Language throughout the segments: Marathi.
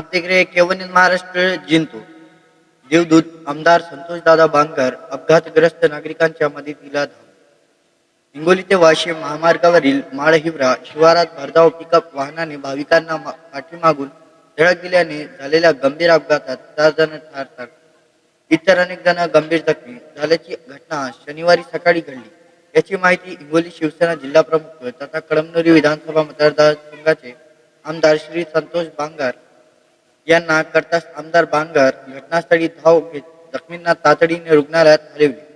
आप देख रहे महाराष्ट्र जिंतू. देवदूत आमदार संतोषदादा बांगर अपघातग्रस्त नागरिकांच्या मदतीला धाव. हिंगोली ते वाशिम महामार्गावरील माळहिवरा शिवारात भरधाव पिकअप वाहनाने भाविकांना पाठीमागून धडक दिल्याने झालेल्या गंभीर अपघातात चार जण ठार ठार इतर अनेक जण गंभीर जखमी झाल्याची घटना शनिवारी सकाळी घडली. याची माहिती हिंगोली शिवसेना जिल्हा प्रमुख तथा कळमनुरी विधानसभा मतदारसंघाचे आमदार श्री संतोष बांगर यांना करताच आमदार बांगर घटनास्थळी धाव घेत जखमींना तातडीने रुग्णालयात हलवले.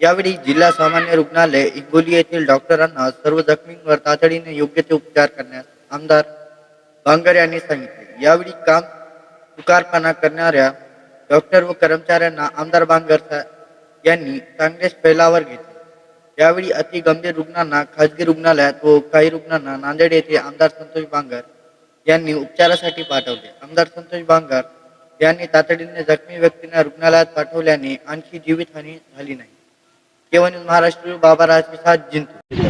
यावेळी जिल्हा सामान्य रुग्णालय इंगोली येथील डॉक्टरांना सर्व जखमींवर तातडीने योग्य ते उपचार करण्यास आमदार बांगर यांनी सांगितले. यावेळी काम तुकारपणा करणाऱ्या डॉक्टर व कर्मचाऱ्यांना आमदार बांगर यांनी चांगलेच फैलावर घेतले. यावेळी अति गंभीर रुग्णांना खाजगी रुग्णालयात व काही रुग्णांना नांदेड येथे आमदार संतोष बांगर यांनी उपचारासाठी पाठवले. आमदार संतोष बांगर यांनी तातडीने जखमी व्यक्तींना रुग्णालयात पाठवल्याने आणखी जीवितहानी झाली नाही. केवळ महाराष्ट्र बाबाराज सात जिंतूर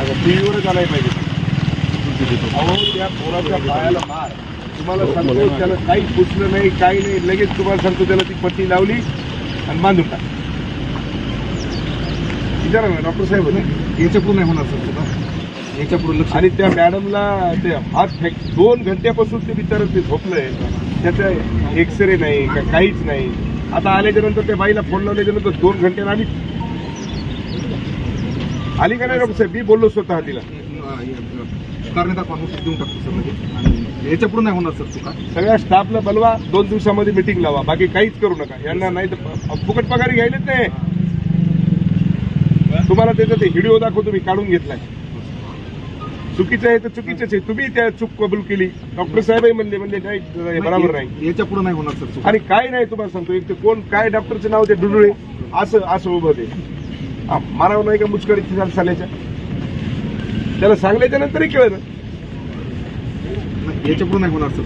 आता टीव्हीवरच आलाय पाहिजे. अहो त्या पोराच्या पायाला मार. तुम्हाला सांगतो त्याला काही पुसलं नाही काही नाही. लगेच तुम्हाला सांगतो त्याला ती पट्टी लावली आणि बांधून टाक विचारा ना डॉक्टर साहेब पुढे नाही होणार सर. लक्ष आणि त्या मॅडमला ते हात फेक दोन घंट्यापासून ते बिचारं ते झोपलंय. त्याचं एक्सरे नाही का काहीच नाही. आता आल्याच्यानंतर त्या बाईला फोन लावल्याच्या नंतर दोन घंट्यानं आली. आली का नाही डॉक्टर साहेब मी बोललो स्वतः तिला. कारण देऊन टाकतो सर म्हणजे. नाही होणार सर चुका. सगळ्या स्टाफला बोलवा दोन दिवसामध्ये मिटिंग लावा. बाकी काहीच करू नका. यांना नाही तर फुकट पगारी घ्यायलेच नाही तुम्हाला त्याचा ते व्हिडिओ दाखवतो मी काढून घेतलाय. चुकीचं आहे तर चुकीचंच आहे. तुम्ही त्या चूक कबूल केली. डॉक्टर साहेबही म्हणले म्हणजे नाही हे बरोबर नाही. याच्यापुढे नाही होणार सर आणि काय नाही तुम्हाला सांगतो एक ते कोण काय डॉक्टरचं नाव ते डुडुळे. असं असं उभं ते मारावं नाही का मुचकडी साल्याच्या त्याला सांगल्याच्या नंतरही कळलं याच्यापुढे नाही होणार सर